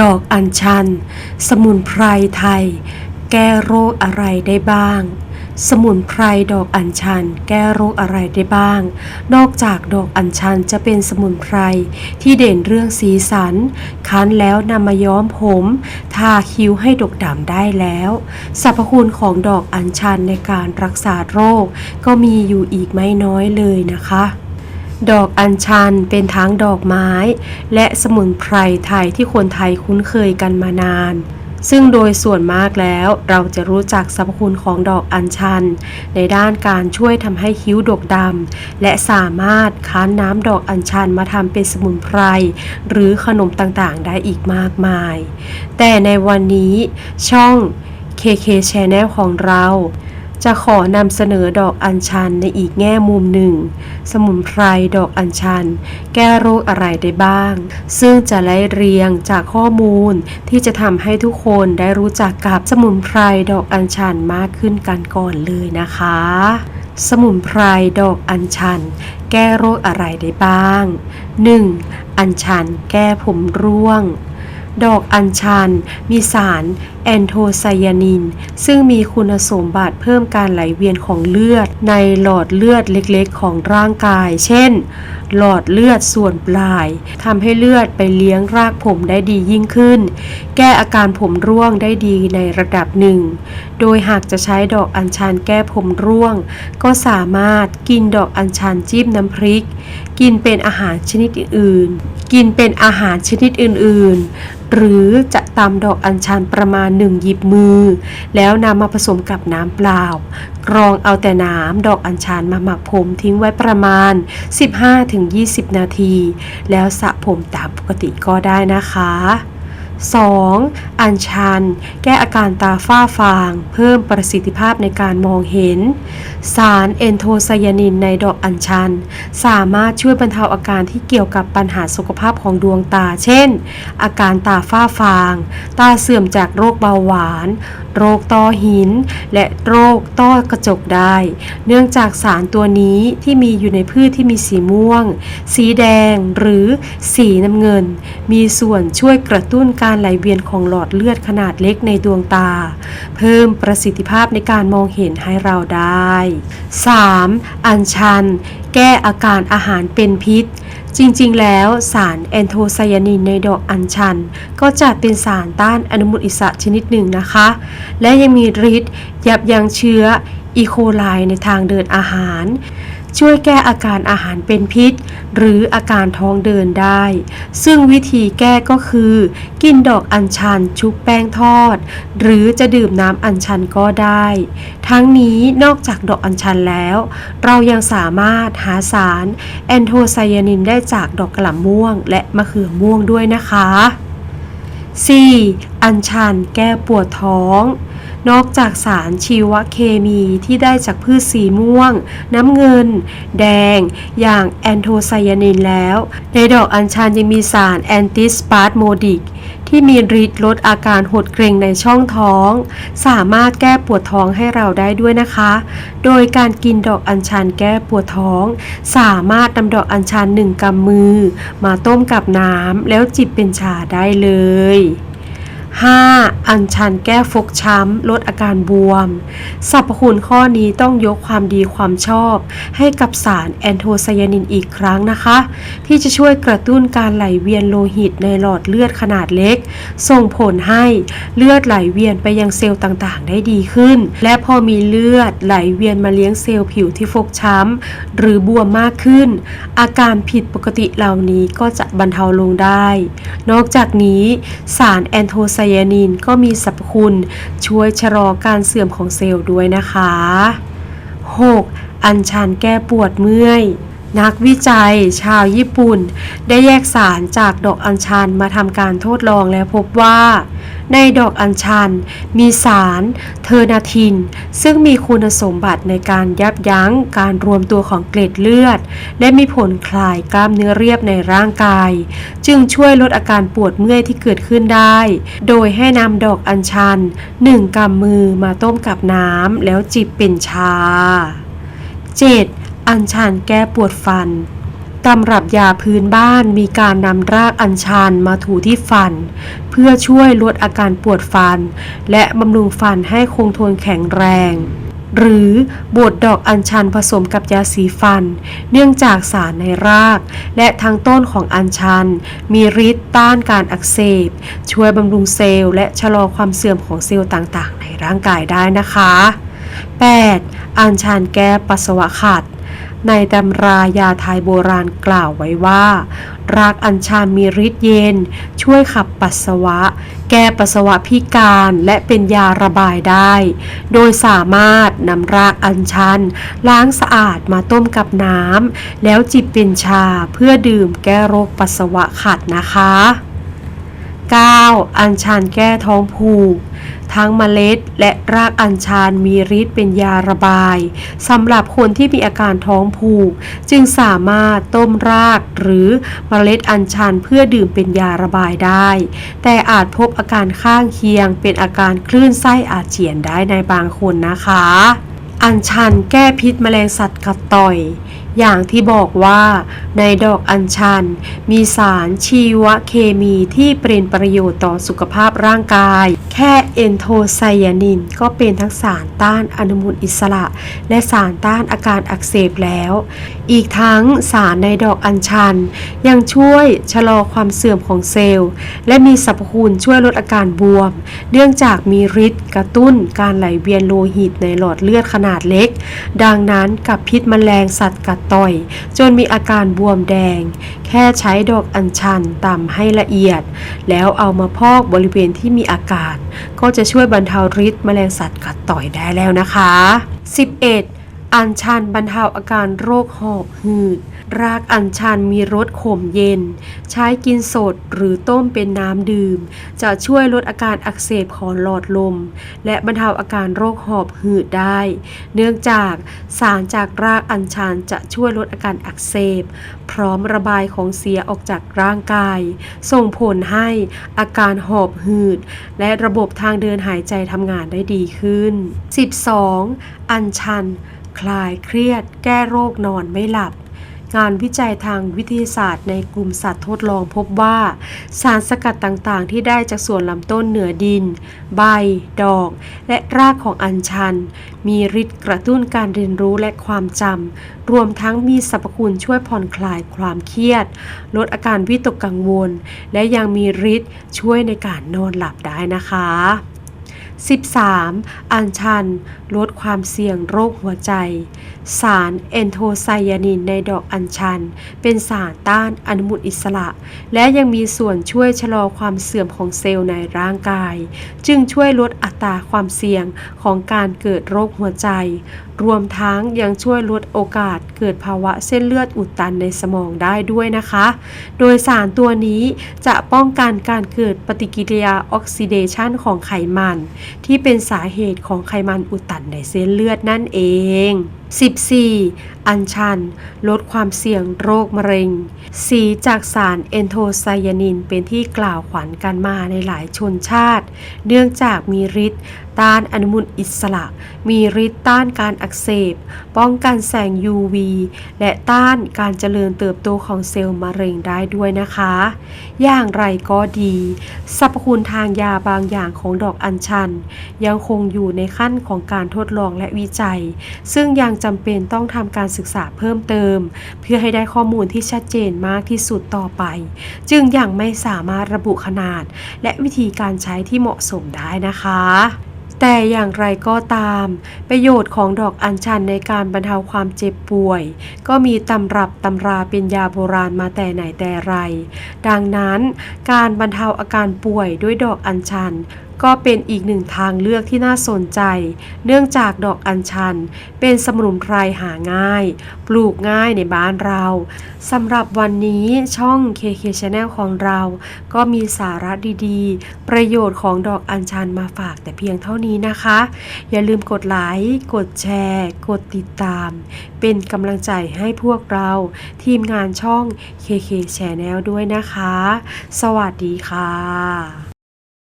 ดอกอัญชัน สมุนไพรไทย แก้โรคอะไรได้บ้าง สมุนไพรดอกอัญชัน แก้โรคอะไรได้บ้าง นอกจากดอกอัญชันจะเป็นสมุนไพรที่เด่นเรื่องสีสัน คั้นแล้วนำมาย้อมผม ทาคิ้วให้ดกดำได้แล้ว สรรพคุณของดอกอัญชันในการรักษาโรค ก็มีอยู่อีกไม่น้อยเลยนะคะ ดอกอัญชันเป็นทั้งดอกไม้ และสมุนไพรไทยที่คนไทยคุ้นเคยกันมานาน ซึ่งโดยส่วนมากแล้วเราจะรู้จักสรรพคุณของดอกอัญชัน ในด้านการช่วยทำให้คิ้วดกดำและสามารถค้านน้ำดอกอัญชันมาทำเป็นสมุนไพร หรือขนมต่างๆ ได้อีกมากมาย แต่ในวันนี้ช่อง KK Channel ของเรา จะขอนำเสนอดอกอัญชันในอีกแง่มุมหนึ่ง สมุนไพรดอกอัญชัน แก้โรคอะไรได้บ้าง ซึ่งจะไล่เรียงจากข้อมูลที่จะทำให้ทุกคนได้รู้จักกับสมุนไพรดอกอัญชันมากขึ้นกันก่อนเลยนะคะ สมุนไพรดอกอัญชัน แก้โรคอะไรได้บ้าง 1. อัญชันแก้ผมร่วง ดอกอัญชันมีสาร แอนโทไซยานิน ซึ่งมีคุณสมบัติเพิ่มการไหลเวียนของเลือด ในหลอดเลือดเล็กๆ ของร่างกาย เช่น หลอดเลือดส่วนปลายทำให้เลือดไปเลี้ยงรากผมได้ดียิ่งขึ้น แก้อาการผมร่วงได้ดีในระดับหนึ่ง โดยหากจะใช้ดอกอัญชันแก้ผมร่วง ก็สามารถกินดอกอัญชันจิ้มน้ำพริก กินเป็นอาหารชนิดอื่น กินเป็นอาหารชนิดอื่น ๆ หรือจะตำดอกอัญชันประมาณหนึ่งหยิบมือ แล้วนำมาผสมกับน้ำเปล่า กรองเอาแต่น้ำดอกอัญชันมาหมักผมทิ้งไว้ประมาณ 15-20 นาที แล้วสระผมตามปกติก็ได้นะคะ 2. อัญชัน แก้อาการตาฝ้าฟาง เพิ่มประสิทธิภาพในการมองเห็น สารเอนโทไซยานินในดอกอัญชัน สามารถช่วยบรรเทาอาการที่เกี่ยวกับปัญหาสุขภาพของดวงตา เช่น อาการตาฝ้าฟาง ตาเสื่อมจากโรคเบาหวานโรคต้อหิน และโรคต้อกระจกได้ เนื่องจากสารตัวนี้ที่มีอยู่ในพืชที่มีสีม่วง สีแดงหรือสีน้ำเงิน มีส่วนช่วยกระตุ้นการไหลเวียนของหลอดเลือดขนาดเล็กในดวงตา เพิ่มประสิทธิภาพในการมองเห็นให้เราได้ 3. อัญชัน แก้อาการอาหารเป็นพิษ จริงๆ แล้วสารแอนโทไซยานินในดอกอัญชัน ก็จะเป็นสารต้านอนุมูลอิสระชนิดหนึ่งนะคะ และยังมีฤทธิ์ยับยั้งเชื้ออีโคไลในทางเดินอาหาร ช่วยแก้อาการอาหารเป็นพิษ หรืออาการท้องเดินได้ ซึ่งวิธีแก้ก็คือ กินดอกอัญชันชุบแป้งทอด หรือจะดื่มน้ำอัญชันก็ได้ ทั้งนี้นอกจากดอกอัญชันแล้ว เรายังสามารถหาสาร แอนโทไซยานินได้จากดอกกระหล่ำม่วง และมะเขือม่วงด้วยนะคะ 4. อัญชันแก้ปวดท้อง นอกจากสารชีวเคมีที่ได้จากพืชสีม่วง น้ำเงิน แดง อย่างแอนโทไซยานินแล้ว ในดอกอัญชันยังมีสารแอนติสปาร์ตโมดิกที่มีฤทธิ์ลดอาการหดเกร็งในช่องท้อง สามารถแก้ปวดท้องให้เราได้ด้วยนะคะ โดยการกินดอกอัญชันแก้ปวดท้อง สามารถนำดอกอัญชันหนึ่งกำมือ มาต้มกับน้ำแล้วจิบเป็นชาได้เลย 5. อัญชันแก้ฟกช้ำ ลดอาการบวม สรรพคุณข้อนี้ต้องยกความดีความชอบ ให้กับสารแอนโทไซยานินอีกครั้งนะคะ ที่จะช่วยกระตุ้นการไหลเวียนโลหิตในหลอดเลือดขนาดเล็ก ส่งผลให้เลือดไหลเวียนไปยังเซลล์ต่างๆ ได้ดีขึ้น และพอมีเลือดไหลเวียนมาเลี้ยงเซลล์ผิวที่ฟกช้ำ หรือบวมมากขึ้น อาการผิดปกติเหล่านี้ก็จะบรรเทาลงได้ นอกจากนี้สารแอนโทไซยานินก็มีสรรพคุณช่วยชะลอการเสื่อมของเซลล์ด้วยนะคะ 6. อัญชันแก้ปวดเมื่อยนักวิจัยชาวญี่ปุ่น ได้แยกสารจากดอกอัญชันมาทำการทดลองและพบว่า ในดอกอัญชัน มีสารเทอร์นาทิน ซึ่งมีคุณสมบัติในการยับยั้งการรวมตัวของเกล็ดเลือด และมีผลคลายกล้ามเนื้อเรียบในร่างกาย จึงช่วยลดอาการปวดเมื่อยที่เกิดขึ้นได้ โดยให้นำดอกอัญชันหนึ่งกำมือมาต้มกับน้ำแล้วจิบเป็นชา 7. อัญชันแก้ปวดฟัน ตำรับยาพื้นบ้านมีการนำรากอัญชันมาถูที่ฟัน เพื่อช่วยลดอาการปวดฟัน และบำรุงฟันให้คงทนแข็งแรง หรือบดดอกอัญชันผสมกับยาสีฟัน เนื่องจากสารในราก และทั้งต้นของอัญชัน มีฤทธิ์ต้านการอักเสบ ช่วยบำรุงเซลล์และชะลอความเสื่อมของเซลล์ต่างๆ ในร่างกายได้นะคะ 8. อัญชันแก้ปัสสาวะขัด ในตำรายาไทยโบราณกล่าวไว้ว่า รากอัญชันมีฤทธิ์เย็น ช่วยขับปัสสาวะ แก้ปัสสาวะพิการและเป็นยาระบายได้ โดยสามารถนำรากอัญชัน ล้างสะอาดมาต้มกับน้ำแล้วจิบเป็นชาเพื่อดื่มแก้โรคปัสสาวะขัดนะคะ 9. อัญชันแก้ท้องผูก ทั้งเมล็ดและรากอัญชันมีฤทธิ์เป็นยาระบายสำหรับคนที่มีอาการท้องผูก จึงสามารถต้มรากหรือเมล็ดอัญชันเพื่อดื่มเป็นยาระบายได้ แต่อาจพบอาการข้างเคียง เป็นอาการคลื่นไส้อาเจียนได้ในบางคนนะคะ อัญชันแก้พิษแมลงสัตว์กัดต่อยอย่างที่บอกว่าในดอกอัญชัน มีสารชีวเคมีที่เป็นประโยชน์ต่อสุขภาพร่างกาย แค่เอนโทไซยานินก็เป็นทั้งสารต้านอนุมูลอิสระ และสารต้านอาการอักเสบแล้ว อีกทั้งสารในดอกอัญชัน ยังช่วยชะลอความเสื่อมของเซลล์ และมีสรรพคุณช่วยลดอาการบวม เนื่องจากมีฤทธิ์กระตุ้นการไหลเวียนโลหิตในหลอดเลือดขนาดเล็ก ดังนั้นกับพิษแมลงสัตว์กัดต่อย จนมีอาการบวมแดง แค่ใช้ดอกอัญชันตำให้ละเอียด แล้วเอามาพอกบริเวณที่มีอาการก็จะช่วยบรรเทาฤทธิ์แมลงสัตว์กัดต่อยได้แล้วนะคะ 11. อัญชันบรรเทาอาการโรคหอบหืด รากอัญชันมีรสขมเย็น ใช้กินสดหรือต้มเป็นน้ำดื่ม จะช่วยลดอาการอักเสบของหลอดลม และบรรเทาอาการโรคหอบหืดได้ เนื่องจากสารจากรากอัญชันจะช่วยลดอาการอักเสบ พร้อมระบายของเสียออกจากร่างกาย ส่งผลให้อาการหอบหืด และระบบทางเดินหายใจทำงานได้ดีขึ้น 12. อัญชันคลายเครียด แก้โรคนอนไม่หลับ งานวิจัยทางวิทยาศาสตร์ในกลุ่มสัตว์ทดลองพบว่า สารสกัดต่างๆ ที่ได้จากส่วนลำต้นเหนือดิน ใบ ดอก และรากของอัญชัน มีฤทธิ์กระตุ้นการเรียนรู้และความจำ รวมทั้งมีสรรพคุณช่วยผ่อนคลายความเครียด ลดอาการวิตกกังวล และยังมีฤทธิ์ช่วยในการนอนหลับได้นะคะ 13. อัญชัน ลดความเสี่ยงโรคหัวใจ สารเอนโทไซยานินในดอกอัญชัน เป็นสารต้านอนุมูลอิสระ และยังมีส่วนช่วยชะลอความเสื่อมของเซลล์ในร่างกาย จึงช่วยลดอัตราความเสี่ยงของการเกิดโรคหัวใจ รวมทั้งยังช่วยลดโอกาสเกิดภาวะเส้นเลือดอุดตันในสมองได้ด้วยนะคะ โดยสารตัวนี้จะป้องกันการเกิดปฏิกิริยาออกซิเดชันของไขมัน ที่เป็นสาเหตุของไขมันอุดตันนในเส้นเลือดนั่นเอง 14. อัญชัน ลดความเสี่ยงโรคมะเร็ง สีจากสารเอนโทไซยานินเป็นที่กล่าวขวัญกันมาในหลายชนชาติ เนื่องจากมีฤทธิ์ ต้านอนุมูลอิสระ มีฤทธิ์ต้านการอักเสบ ป้องกันแสง UV และต้านการเจริญเติบโตของเซลล์มะเร็งได้ด้วยนะคะ อย่างไรก็ดี สรรพคุณทางยาบางอย่างของดอกอัญชัน ยังคงอยู่ในขั้นของการทดลองและวิจัย ซึ่งยังจำเป็นต้องทำการศึกษาเพิ่มเติม เพื่อให้ได้ข้อมูลที่ชัดเจนมากที่สุดต่อไป จึงยังไม่สามารถระบุขนาด และวิธีการใช้ที่เหมาะสมได้นะคะ แต่อย่างไรก็ตาม ประโยชน์ของดอกอัญชันในการบรรเทาความเจ็บป่วย ก็มีตำรับตำราเป็นยาโบราณมาแต่ไหนแต่ไร ดังนั้นการบรรเทาอาการป่วยด้วยดอกอัญชัน ก็เป็นอีกหนึ่งทางเลือกที่น่าสนใจ เนื่องจากดอกอัญชัน เป็นสมุนไพรหาง่าย ปลูกง่ายในบ้านเราสำหรับวันนี้ช่อง KK Channel ของเรา ก็มีสาระดีๆ ประโยชน์ของดอกอัญชันมาฝากแต่เพียงเท่านี้นะคะ อย่าลืมกดไลค์กดแชร์ กดติดตาม เป็นกำลังใจให้พวกเรา ทีมงานช่อง KK Channel ด้วยนะคะ สวัสดีค่ะ